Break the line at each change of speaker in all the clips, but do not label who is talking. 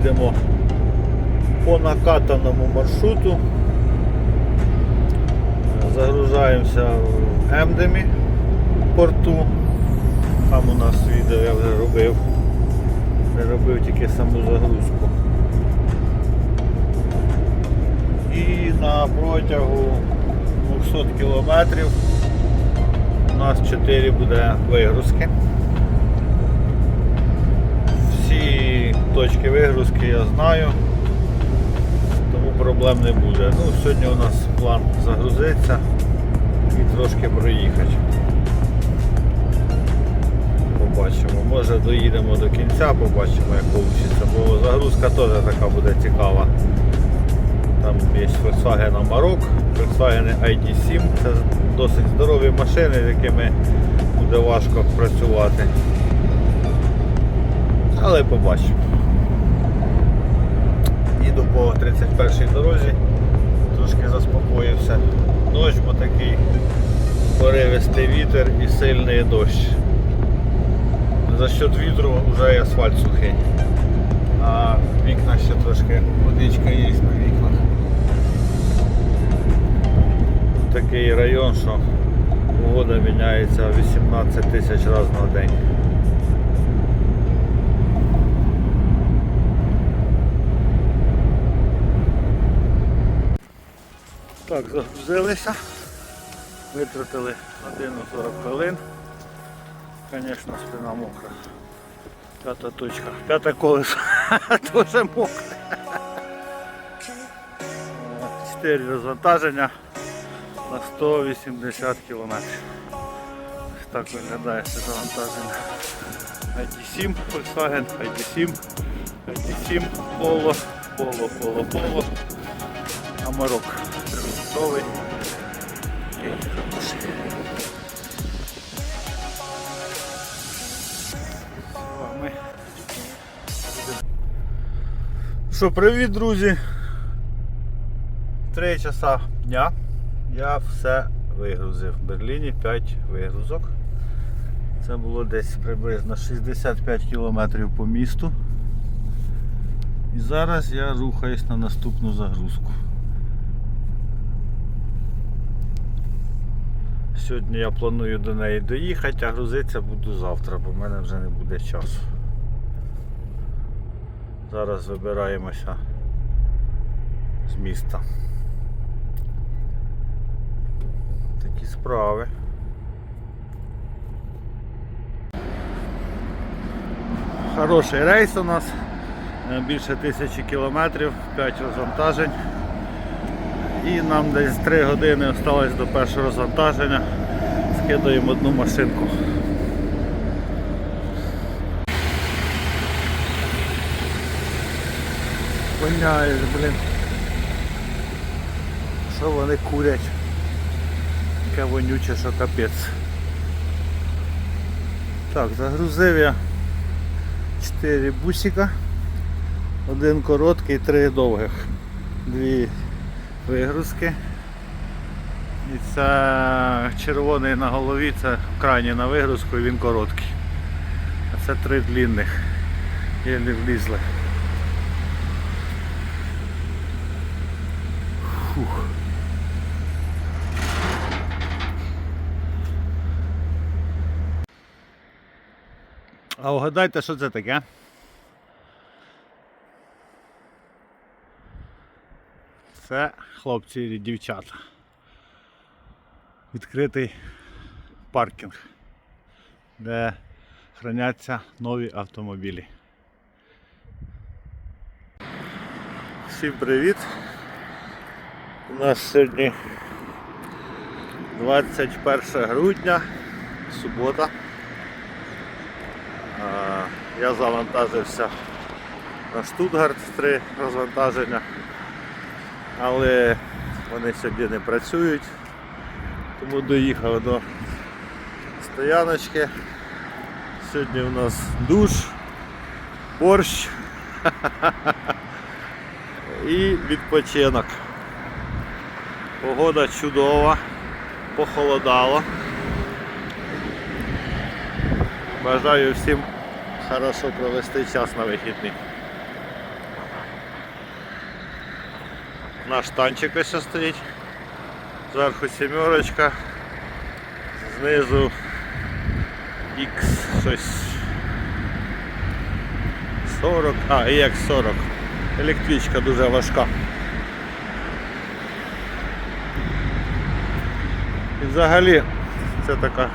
їдемо по накатаному маршруту. Загружаємося в Емдемі порту. Там у нас відео я вже робив. Не робив тільки саму загрузку. І на протягу 200 кілометрів у нас 4 буде вигрузки. Точки вигрузки я знаю, тому проблем не буде. Ну, Сьогодні у нас план загрузитися і трошки проїхати. Побачимо, може доїдемо до кінця, побачимо як вийде, бо загрузка теж така буде цікава. Там є Volkswagen Amarok, Volkswagen ID7. Це досить здорові машини, з якими буде важко працювати. Але побачимо. Їду по 31-й дорозі, трошки заспокоївся. Дощ, бо такий поривистий вітер і сильний дощ. За счет вітру вже і асфальт сухий. А вікна ще трошки водичка є на вікнах. Такий район, що погода міняється 18 тисяч разів на день. Так, загрузилися, витратили годину 40 хвилин. Звісно, спина мокра. П'ята точка. П'яте колесо дуже мокре. Чотири розвантаження на 180 кілометрів. Ось так виглядає це завантаження. ID7 Volkswagen, ID7, ID7, Polo, Polo, Polo, Polo, Amarok. Ми Що, привіт, друзі! Три часа дня я все вигрузив. В Берліні 5 вигрузок. Це було десь приблизно 65 кілометрів по місту. І зараз я рухаюсь на наступну загрузку. Сьогодні я планую до неї доїхати, а грузитися буду завтра, бо в мене вже не буде часу. Зараз вибираємося з міста. Такі справи. Хороший рейс у нас, більше тисячі кілометрів, 5 розвантажень. І нам десь 3 години залишилось до першого розвантаження. Скидаємо одну машинку. Воняє, блін. Що вони курять? Таке вонюче, що капець. Так, загрузив я 4 бусика. Один короткий, три довгих. Дві вигрузки. І це червоний на голові, це крайній на вигрузку і він короткий. А це три длинних. Єлі влізли. Фух. А угадайте, що це таке? Це хлопці і дівчата. Відкритий паркінг, де храняться нові автомобілі. Всім привіт! У нас сьогодні 21 грудня, субота. Я завантажився на Штутгарт три розвантаження, але вони сьогодні не працюють, тому доїхав до стояночки. Сьогодні у нас душ, борщ і відпочинок. Погода чудова, похолодало. Бажаю всім хорошо провести час на вихідні. Наш танчик ось стоїть. Зверху сімерочка. Знизу X щось 40, а, EX 40. Електричка дуже важка. І взагалі це така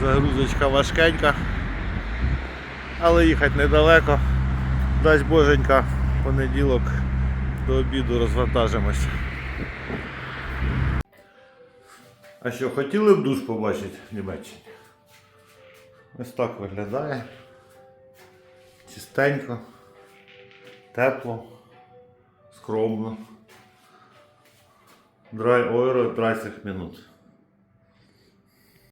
загрузочка важкенька, але їхати недалеко. Дасть боженька понеділок до обіду розвантажимось. А що, хотіли б душ побачити в Німеччині? Ось так виглядає. Чистенько, тепло, скромно. Драй ойро 30 минут.